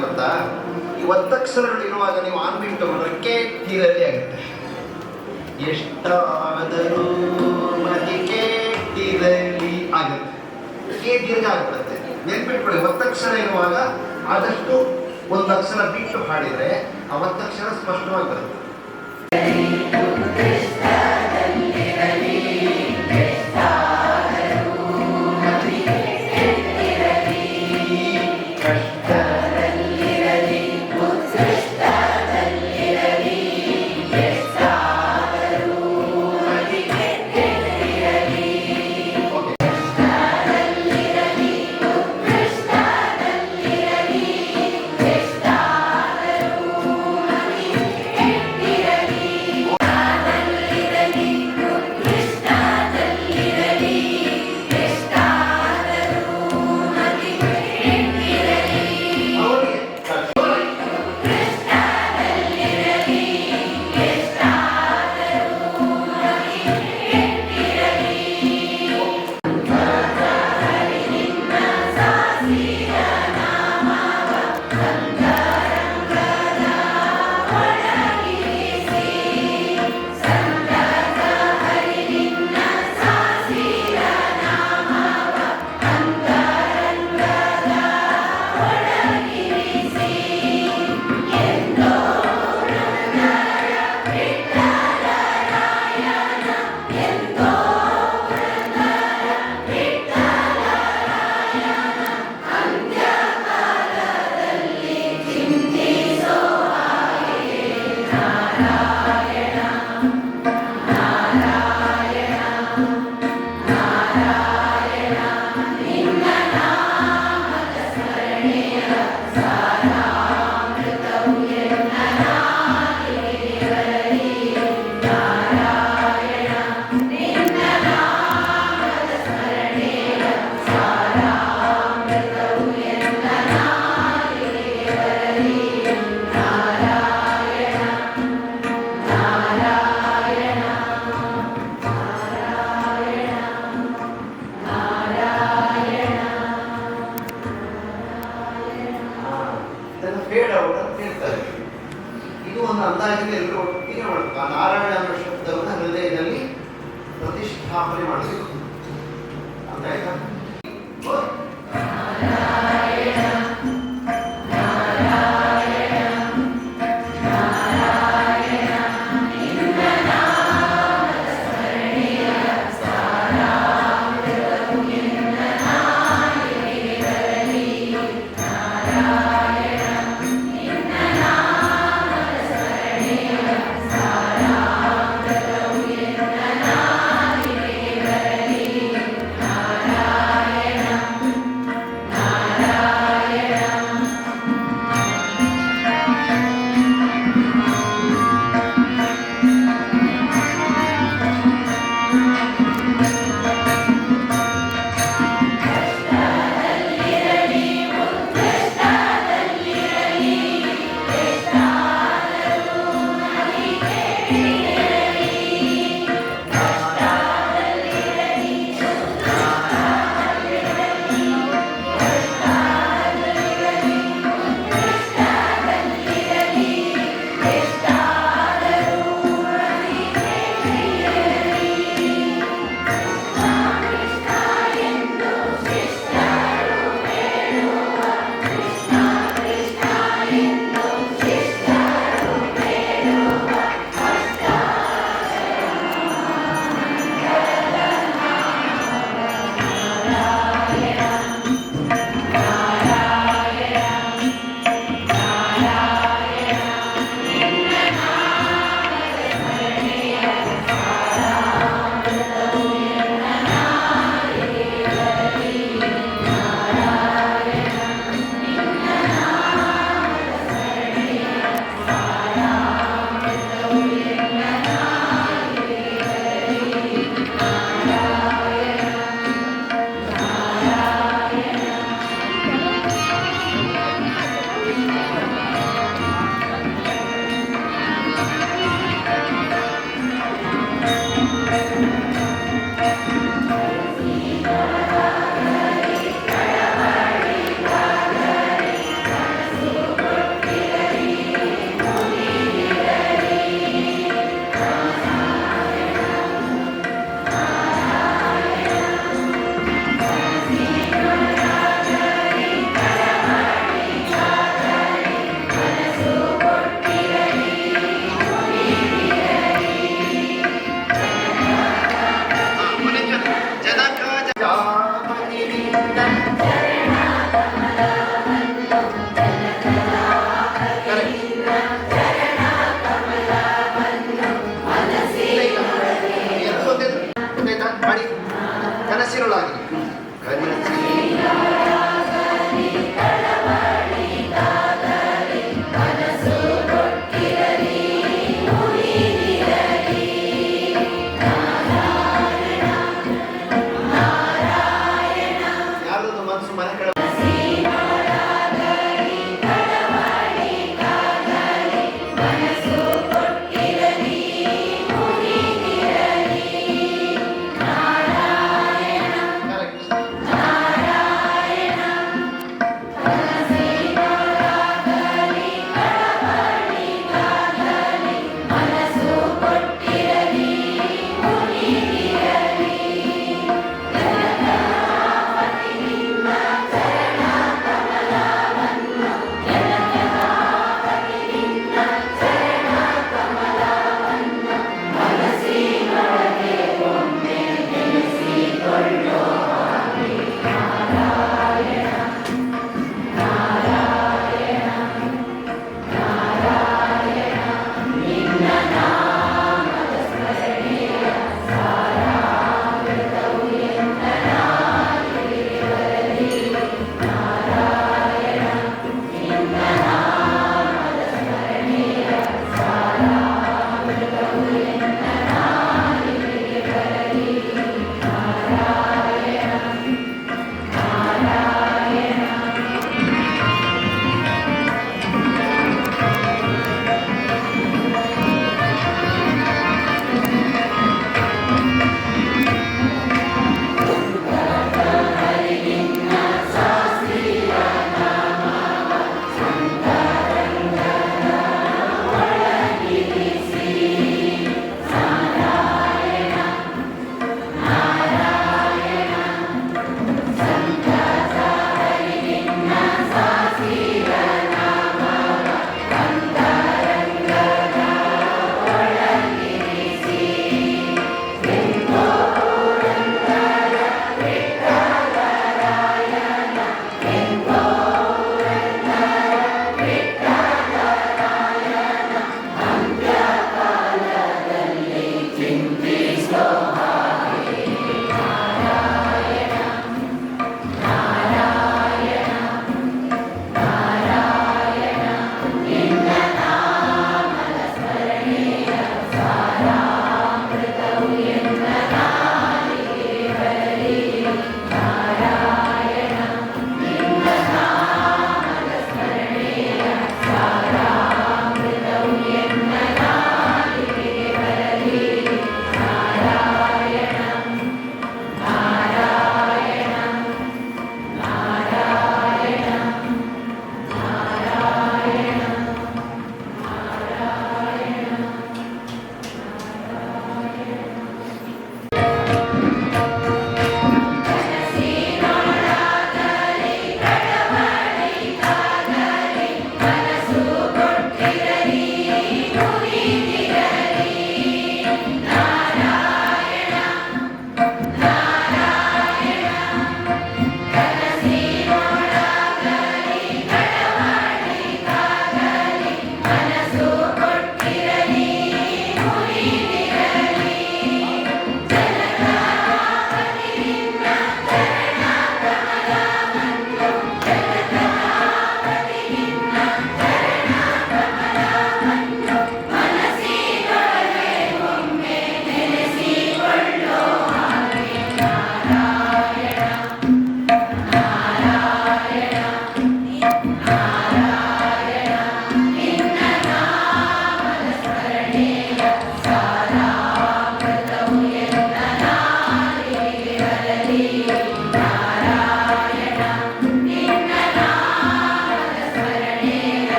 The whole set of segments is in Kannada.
ಗೊತ್ತಾ? ಈ ಒತ್ತಕ್ಷರಗಳು ಇರುವಾಗ ನೀವು ಆನ್ಬಿಂಗ್ ತಗೊಂಡ್ರೆ ಕೆ ತೀರಲ್ಲಿ ಆಗುತ್ತೆ. ಎಷ್ಟಾದರೂ ಮತಿ ಆಗುತ್ತೆ. ಕೇ ದೀರ್ಘ ಆಗ್ಬಿಡುತ್ತೆ. ನೆನ್ಪಿಟ್ಕೊಳ್ಳಿ ಒತ್ತಕ್ಷರ ಇರುವಾಗ ಆದಷ್ಟು ಒಂದಕ್ಷರ ಬಿಟ್ಟು ಹಾಡಿದರೆ ಆ ಒತ್ತಕ್ಷರ ಸ್ಪಷ್ಟವಾಗಿ ಬರುತ್ತೆ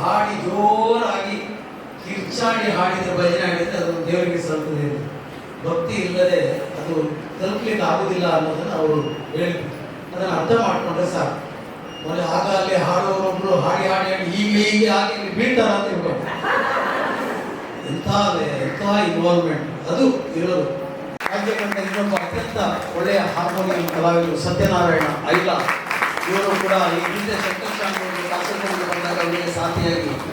ಹಾಡಿ ಜೋರಾಗಿ ಕಿರ್ಚಾಡಿ ಹಾಡಿದ ಭಜನೆ ಹಾಡಿದ್ರೆ ಅದು ದೇವರಿಗೆ ಸಲ್ತದೆ. ಭಕ್ತಿ ಇಲ್ಲದೆ ಅದು ತಲುಪಲಿಕ್ಕೆ ಆಗುದಿಲ್ಲ ಅನ್ನೋದನ್ನು ಅವರು ಹೇಳಿದ್ರು ಅದನ್ನು ಅರ್ಥ ಮಾಡಿಕೊಂಡ್ರೆ ಸಾಕು. ಮೊದಲು ಆಗ ಅಲ್ಲಿ ಹಾಡುವವರೊಬ್ರು ಹಾಡಿ ಹಾಡಿ ಹಾಡಿ ಹೀಗೆ ಹೀಗೆ ಇಲ್ಲಿ ಬೀಳ್ತಾರ ಅಂತ ತಿಳ್ಕೊಂಡು ಎಂಥ ಎಂಥ ಇನ್ವಾಲ್ವ್ಮೆಂಟ್ ಅದು ಇರೋದು. ಹಾಗೆ ಕಂಡ ಇನ್ನೊಬ್ಬ ಅತ್ಯಂತ ಒಳ್ಳೆಯ ಹಾರ್ಮೋನಿಯಂ ಕಲಾವಿದರು ಸತ್ಯನಾರಾಯಣ ಐಲ. ಇವರು ಕೂಡ ಈ ಹಿಂದೆ ಶಂಕರ್ करने के साथ ही है कि